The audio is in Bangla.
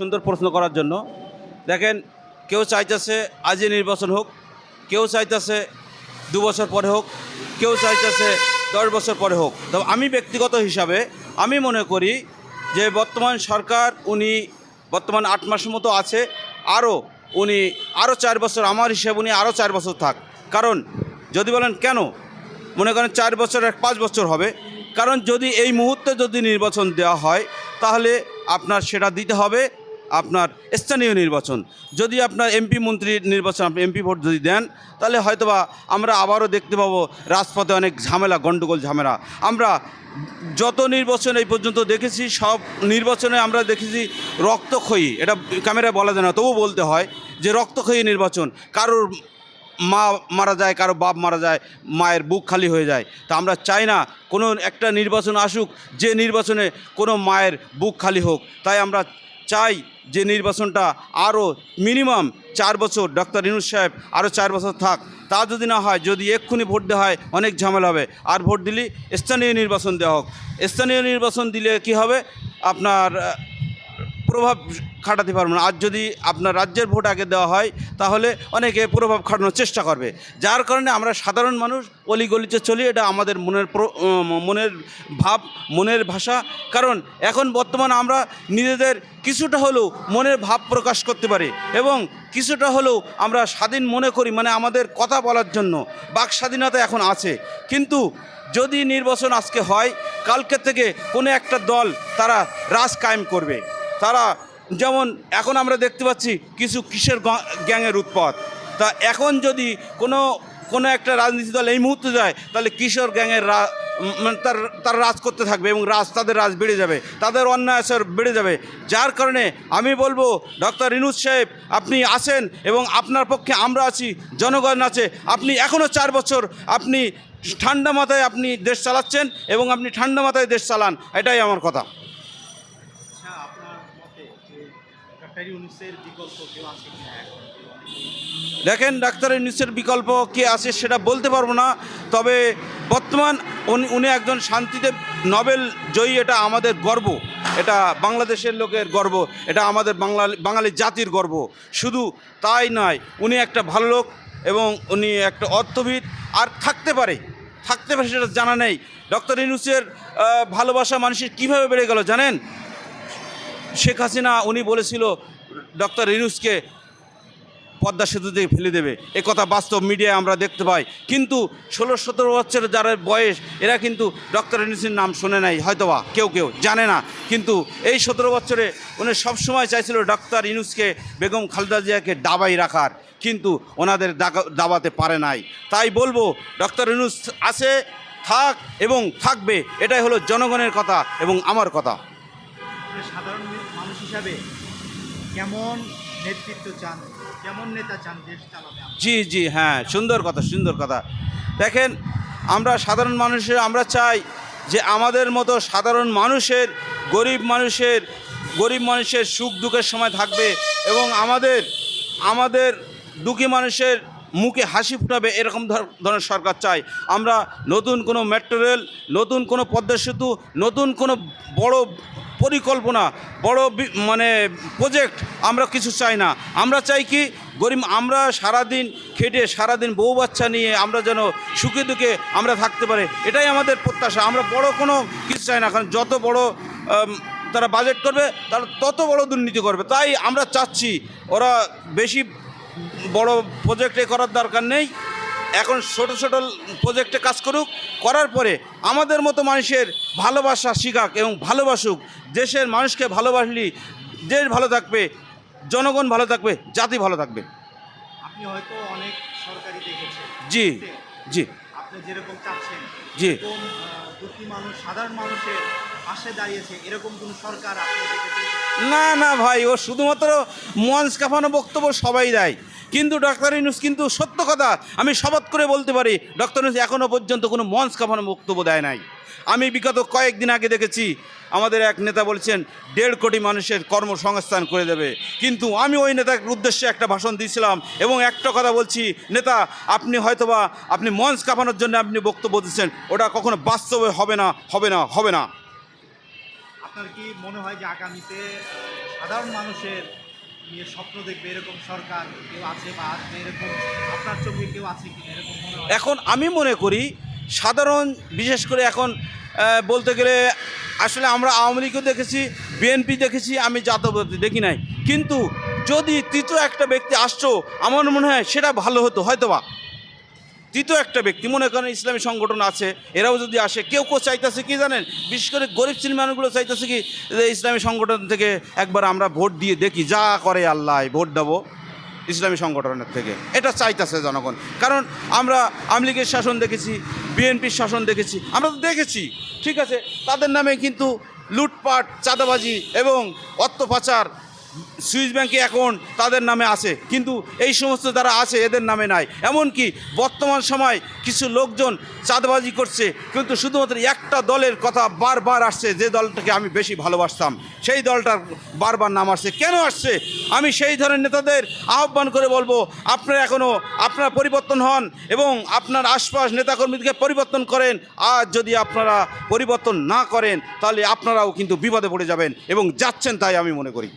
সুন্দর প্রশ্ন করার জন্য। দেখেন, কেউ চাইতেছে আজই নির্বাচন হোক, কেউ চাইতেছে দু বছর পরে হোক, কেউ চাইতেছে দশ বছর পরে হোক। তো আমি ব্যক্তিগত হিসাবে আমি মনে করি যে বর্তমান সরকার উনি বর্তমান আট মাসের মতো আছে, আরও উনি আরও চার বছর, আমার হিসাবে উনি আরও চার বছর থাক। কারণ যদি বলেন কেন? মনে করেন চার বছর এক পাঁচ বছর হবে। কারণ যদি এই মুহূর্তে যদি নির্বাচন দেওয়া হয়, তাহলে আপনার সেটা দিতে হবে। আপনার স্থানীয় নির্বাচন। যদি আপনার এমপি মন্ত্রীর নির্বাচন আপনি এমপি ভোট যদি দেন, তাহলে হয়তোবা আমরা আবারও দেখতে পাবো রাজপথে অনেক ঝামেলা গণ্ডগোল ঝামেলা। আমরা যত নির্বাচন এই পর্যন্ত দেখেছি, সব নির্বাচনে আমরা দেখেছি রক্তক্ষয়ী। এটা ক্যামেরায় বলা যায় না তবু বলতে হয় যে রক্তক্ষয়ী নির্বাচন। কারোর মা মারা যায় কারও বাপ মারা যায়, মায়ের বুক খালি হয়ে যায়। তা আমরা চাই না, কোনো একটা নির্বাচন আসুক, যে নির্বাচনে কোনো মায়ের বুক খালি হোক। তাই আমরা চাই যে নির্বাচনটা আরও মিনিমাম চার বছর ডক্টর ইনুস সাহেব আরও চার বছর থাক। তা যদি না হয়, যদি এক্ষুনি ভোট দেওয়া হয়, অনেক ঝামেলা হবে। আর ভোট দিলে স্থানীয় নির্বাচন দেওয়া হোক। স্থানীয় নির্বাচন দিলে কি হবে? আপনার প্রভাব খাটাতে পারব না। আর যদি আপনার রাজ্যের ভোট আগে দেওয়া হয়, তাহলে অনেকে প্রভাব খাটানোর চেষ্টা করবে। যার কারণে আমরা সাধারণ মানুষ, অলিগলিতে চলি, এটা আমাদের মনের মনের ভাব, মনের ভাষা। কারণ এখন বর্তমানে আমরা নিজেদের কিছুটা হলেও মনের ভাব প্রকাশ করতে পারি এবং কিছুটা হলেও আমরা স্বাধীন মনে করি মানে আমাদের কথা বলার জন্য। বাক স্বাধীনতা এখন আছে। কিন্তু যদি নির্বাচন আজকে হয়, কালকে থেকে কোনো একটা দল তারা রাজ কায়েম করবে। তারা যেমন এখন আমরা দেখতে পাচ্ছি কিছু কিসের গ্যাংয়ের উৎপাত। তা এখন যদি কোনো কোনো একটা রাজনীতি দল এই মুহূর্তে যায়, তাহলে কিশোর গ্যাংয়ের রা মানে তার তার রাজ করতে থাকবে এবং রাজ, তাদের রাজ বেড়ে যাবে, তাদের অন্যায় আসর বেড়ে যাবে। যার কারণে আমি বলব, ডক্টর রিনুজ সাহেব, আপনি আছেন এবং আপনার পক্ষে আমরা আছি, জনগণ আছে। আপনি এখনও চার বছর আপনি ঠান্ডা মাথায় আপনি দেশ চালাচ্ছেন এবং আপনি ঠান্ডা মাথায় দেশ চালান, এটাই আমার কথা। ডাক্তার ইউনুসের বিকল্প দেখেন কে আছে সেটা বলতে পারব না, তবে বর্তমান উনি একজন শান্তিতে নোবেল জয়ী, এটা আমাদের গর্ব, এটা বাংলাদেশের লোকের গর্ব, এটা আমাদের বাংলা, বাঙালি জাতির গর্ব, শুধু তাই নয়, উনি একটা ভালো লোক এবং উনি একটা অর্থবিদ, আর থাকতে পারে থাকতে পারে সেটা জানা নেই। ডক্টর ইনুসের ভালোবাসা মানুষের কীভাবে বেড়ে গেল জানেন? শেখ হাসিনা, উনি বলেছিল, ডক্টর ইনুসকে পদ্মা সেতু থেকে ফেলে দেবে। এ কথা বাস্তব মিডিয়ায় আমরা দেখতে পাই। কিন্তু ষোলো সতেরো বছরের যারা বয়স, এরা কিন্তু ডক্টর ইনুসির নাম শোনে নাই, হয়তোবা, কেউ কেউ, জানে না। কিন্তু এই সতেরো বছরে উনি সবসময় চাইছিল ডক্টর ইনুসকে বেগম খালেদা জিয়াকে দাবাই রাখার, কিন্তু ওনাদের দাবাতে পারে নাই। তাই বলব, ডক্টর ইনুস আছে, থাক এবং থাকবে, এটাই হলো জনগণের কথা এবং আমার কথা। সাধারণ হিসাবে কেমন নেতৃত্ব চান? কেমন নেতা চান দেশ চালাতে? জি জি হ্যাঁ সুন্দর কথা সুন্দর কথা। দেখেন, আমরা সাধারণ মানুষের, আমরা চাই যে আমাদের মতো সাধারণ মানুষের, গরিব মানুষের গরিব মানুষের সুখ দুঃখের সময় থাকবে এবং আমাদের আমাদের দুঃখী মানুষের মুখে হাসি ফুটাবে এরকম ধর- ধরনের সরকার চাই। আমরা নতুন কোনো মেট্রো রেল নতুন কোনো পদ্মা সেতু, নতুন কোনো বড় পরিকল্পনা, বড় মানে প্রজেক্ট আমরা কিছু চাই না। আমরা চাই কি গরিব, আমরা সারাদিন খেটে, সারাদিন বউ বাচ্চা নিয়ে আমরা যেন সুখে দুঃখে আমরা থাকতে পারি। এটাই আমাদের প্রত্যাশা। আমরা বড় কোনো কিছু চাই না। কারণ যত বড় তারা বাজেট করবে, তারা তত বড় দুর্নীতি করবে। তাই আমরা চাচ্ছি, ওরা বেশি বড় প্রজেক্টে করার দরকার নেই। এখন ছোট ছোট প্রজেক্টে কাজ করুক করার পরে আমাদের মতো মানুষের ভালোবাসা শিখাক এবং ভালোবাসুক দেশের মানুষকে ভালোবাসলি দেশ ভালো থাকবে জনগণ ভালো থাকবে জাতি ভালো থাকবে। আপনি হয়তো অনেক সরকারি দেখেছেন। জি জি। আপনি যেরকম চাচ্ছেন জি। দুঃখী মানুষ সাধারণ মানুষের পাশে দাঁড়িয়েছে এরকম কোন সরকার আপনি দেখেছেন? না না ভাই ও শুধুমাত্র মঞ্চ কাঁপানো বক্তব্য সবাই দেয়। কিন্তু ডক্টর ইনুস কিন্তু সত্য কথা, আমি শপথ করে বলতে পারি ডক্টর ইনুস এখনও পর্যন্ত কোনো মঞ্চ কাঁপানো বক্তব্য দেয় নাই। আমি বিগত কয়েকদিন আগে দেখেছি, আমাদের এক নেতা বলছেন, দেড় কোটি মানুষের কর্মসংস্থান করে দেবে। কিন্তু আমি ওই নেতার উদ্দেশ্যে একটা ভাষণ দিয়েছিলাম এবং একটা কথা বলছি, নেতা, আপনি হয়তোবা, আপনি মঞ্চ কাঁপানোর জন্য আপনি বক্তব্য দিচ্ছেন, ওটা কখনো বাস্তবে হবে না হবে না হবে না। আপনার কি মনে হয় যে আগামীতে সাধারণ মানুষের নিয়ে স্বপ্ন দেখবে এরকম সরকার কেউ আছে বা আসবে এরকম আপনার চোখে কেউ আছে এরকম এখন আমি মনে করি সাধারণ, বিশেষ করে এখন বলতে গেলে আসলে আমরা আওয়ামী লীগও দেখেছি, বিএনপি দেখেছি, আমি জাতীয়বাদী দেখি নাই। কিন্তু যদি তৃতীয় একটা ব্যক্তি আসছো আমার মনে হয় সেটা ভালো হতো হয়তো বা তৃতীয় একটা ব্যক্তি, মনে করেন ইসলামী সংগঠন আছে, এরাও যদি আসে, কেউ কেউ চাইতেছে কি জানেন? বিশেষ করে গরিব শ্রেণির মানুষগুলো চাইতেছে কি যে ইসলামী সংগঠন থেকে একবার আমরা ভোট দিয়ে দেখি, যা করে আল্লাহ ভোট দেবো ইসলামী সংগঠনের থেকে। এটা চাইতেছে জনগণ। কারণ আমরা আওয়ামী লীগের শাসন দেখেছি, বিএনপির শাসন দেখেছি, আমরা তো দেখেছি, ঠিক আছে? তাদের নামে কিন্তু লুটপাট, চাঁদাবাজি এবং অর্থ পাচার সুইস ব্যাংকে অ্যাকাউন্ট তাদের নামে আছে। কিন্তু এই সমস্ত যারা আছে, এদের নামে নাই। এমনকি বর্তমান সময় কিছু লোকজন চাঁদবাজি করছে, কিন্তু শুধুমাত্র একটা দলের কথা বারবার আসছে, যে দলটাকে আমি বেশি ভালোবাসতাম। সেই দলটার বারবার নাম আসছে। কেন আসছে? আমি সেই ধরনের নেতাদের আহ্বান করে বলব, আপনারা এখনও আপনারা পরিবর্তন হন এবং আপনার আশপাশ নেতাকর্মীদেরকে পরিবর্তন করেন। আর যদি আপনারা পরিবর্তন না করেন, তাহলে আপনারাও কিন্তু বিপদে পড়ে যাবেন এবং যাচ্ছেন তাই আমি মনে করি।